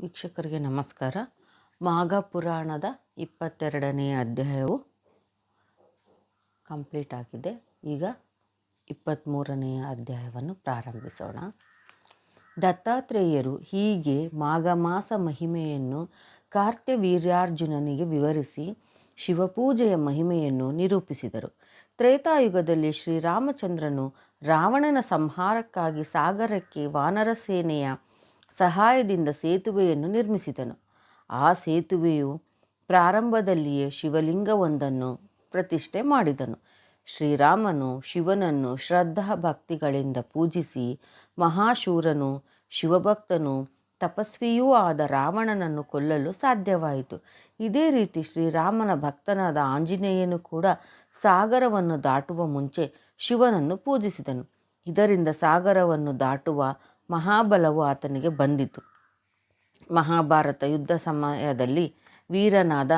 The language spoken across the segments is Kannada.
ವೀಕ್ಷಕರಿಗೆ ನಮಸ್ಕಾರ. ಮಾಘ ಪುರಾಣದ ಇಪ್ಪತ್ತೆರಡನೆಯ ಅಧ್ಯಾಯವು ಕಂಪ್ಲೀಟ್ ಆಗಿದೆ. ಈಗ ಇಪ್ಪತ್ತ್ಮೂರನೆಯ ಅಧ್ಯಾಯವನ್ನು ಪ್ರಾರಂಭಿಸೋಣ. ದತ್ತಾತ್ರೇಯರು ಹೀಗೆ ಮಾಘ ಮಾಸ ಮಹಿಮೆಯನ್ನು ಕಾರ್ತ್ಯವೀರ್ಯಾರ್ಜುನನಿಗೆ ವಿವರಿಸಿ ಶಿವಪೂಜೆಯ ಮಹಿಮೆಯನ್ನು ನಿರೂಪಿಸಿದರು. ತ್ರೇತಾಯುಗದಲ್ಲಿ ಶ್ರೀರಾಮಚಂದ್ರನು ರಾವಣನ ಸಂಹಾರಕ್ಕಾಗಿ ಸಾಗರಕ್ಕೆ ವಾನರ ಸೇನೆಯ ಸಹಾಯದಿಂದ ಸೇತುವೆಯನ್ನು ನಿರ್ಮಿಸಿದನು. ಆ ಸೇತುವೆಯು ಪ್ರಾರಂಭದಲ್ಲಿಯೇ ಶಿವಲಿಂಗವೊಂದನ್ನು ಪ್ರತಿಷ್ಠೆ ಮಾಡಿದನು. ಶ್ರೀರಾಮನು ಶಿವನನ್ನು ಶ್ರದ್ಧಾ ಭಕ್ತಿಗಳಿಂದ ಪೂಜಿಸಿ ಮಹಾಶೂರನು, ಶಿವಭಕ್ತನು, ತಪಸ್ವಿಯೂ ಆದ ರಾವಣನನ್ನು ಕೊಲ್ಲಲು ಸಾಧ್ಯವಾಯಿತು. ಇದೇ ರೀತಿ ಶ್ರೀರಾಮನ ಭಕ್ತನಾದ ಆಂಜನೇಯನು ಕೂಡ ಸಾಗರವನ್ನು ದಾಟುವ ಮುಂಚೆ ಶಿವನನ್ನು ಪೂಜಿಸಿದನು. ಇದರಿಂದ ಸಾಗರವನ್ನು ದಾಟುವ ಮಹಾಬಲವು ಆತನಿಗೆ ಬಂದಿತು. ಮಹಾಭಾರತ ಯುದ್ಧ ಸಮಯದಲ್ಲಿ ವೀರನಾದ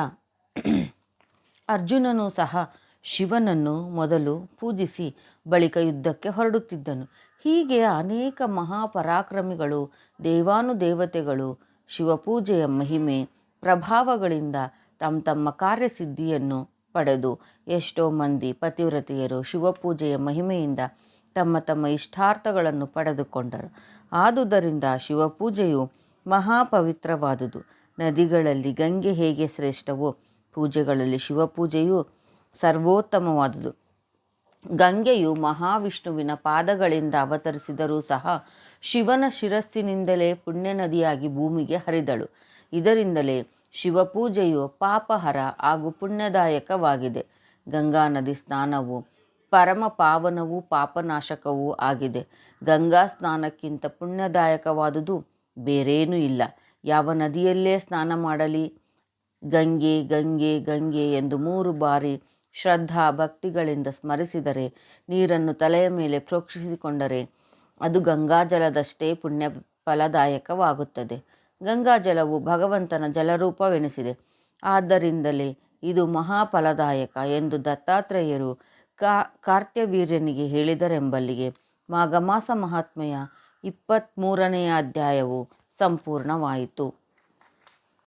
ಅರ್ಜುನನು ಸಹ ಶಿವನನ್ನು ಮೊದಲು ಪೂಜಿಸಿ ಬಳಿಕ ಯುದ್ಧಕ್ಕೆ ಹೊರಡುತ್ತಿದ್ದನು. ಹೀಗೆ ಅನೇಕ ಮಹಾಪರಾಕ್ರಮಿಗಳು, ದೇವಾನುದೇವತೆಗಳು, ಶಿವಪೂಜೆಯ ಮಹಿಮೆ, ಪ್ರಭಾವಗಳಿಂದ ತಮ್ಮ ತಮ್ಮ ಕಾರ್ಯಸಿದ್ಧಿಯನ್ನು ಪಡೆದು ಎಷ್ಟೋ ಮಂದಿ ಪತಿವ್ರತೆಯರು ಶಿವಪೂಜೆಯ ಮಹಿಮೆಯಿಂದ ತಮ್ಮ ತಮ್ಮ ಇಷ್ಟಾರ್ಥಗಳನ್ನು ಪಡೆದುಕೊಂಡರು. ಆದುದರಿಂದ ಶಿವಪೂಜೆಯು ಮಹಾಪವಿತ್ರವಾದುದು. ನದಿಗಳಲ್ಲಿ ಗಂಗೆ ಹೇಗೆ ಶ್ರೇಷ್ಠವೋ, ಪೂಜೆಗಳಲ್ಲಿ ಶಿವಪೂಜೆಯು ಸರ್ವೋತ್ತಮವಾದುದು. ಗಂಗೆಯು ಮಹಾವಿಷ್ಣುವಿನ ಪಾದಗಳಿಂದ ಅವತರಿಸಿದರೂ ಸಹ ಶಿವನ ಶಿರಸ್ಸಿನಿಂದಲೇ ಪುಣ್ಯ ನದಿಯಾಗಿ ಭೂಮಿಗೆ ಹರಿದಳು. ಇದರಿಂದಲೇ ಶಿವಪೂಜೆಯು ಪಾಪಹರ ಹಾಗೂ ಪುಣ್ಯದಾಯಕವಾಗಿದೆ. ಗಂಗಾ ನದಿ ಸ್ನಾನವು ಪರಮ ಪಾವನವೂ ಪಾಪನಾಶಕವೂ ಆಗಿದೆ. ಗಂಗಾ ಸ್ನಾನಕ್ಕಿಂತ ಪುಣ್ಯದಾಯಕವಾದುದು ಬೇರೇನೂ ಇಲ್ಲ. ಯಾವ ನದಿಯಲ್ಲೇ ಸ್ನಾನ ಮಾಡಲಿ, ಗಂಗೆ ಗಂಗೆ ಗಂಗೆ ಎಂದು ಮೂರು ಬಾರಿ ಶ್ರದ್ಧಾ ಭಕ್ತಿಗಳಿಂದ ಸ್ಮರಿಸಿದರೆ, ನೀರನ್ನು ತಲೆಯ ಮೇಲೆ ಪ್ರೋಕ್ಷಿಸಿಕೊಂಡರೆ ಅದು ಗಂಗಾಜಲದಷ್ಟೇ ಪುಣ್ಯ ಫಲದಾಯಕವಾಗುತ್ತದೆ. ಗಂಗಾಜಲವು ಭಗವಂತನ ಜಲರೂಪವೆನಿಸಿದೆ. ಆದ್ದರಿಂದಲೇ ಇದು ಮಹಾಫಲದಾಯಕ ಎಂದು ದತ್ತಾತ್ರೇಯರು ಕಾ ಕಾರ್ತ್ಯವೀರ್ಯನಿಗೆ ಹೇಳಿದರೆಂಬಲ್ಲಿಗೆ ಮಾಘಮಾಸ ಮಹಾತ್ಮೆಯ ಇಪ್ಪತ್ತ್ಮೂರನೆಯ ಅಧ್ಯಾಯವು ಸಂಪೂರ್ಣವಾಯಿತು.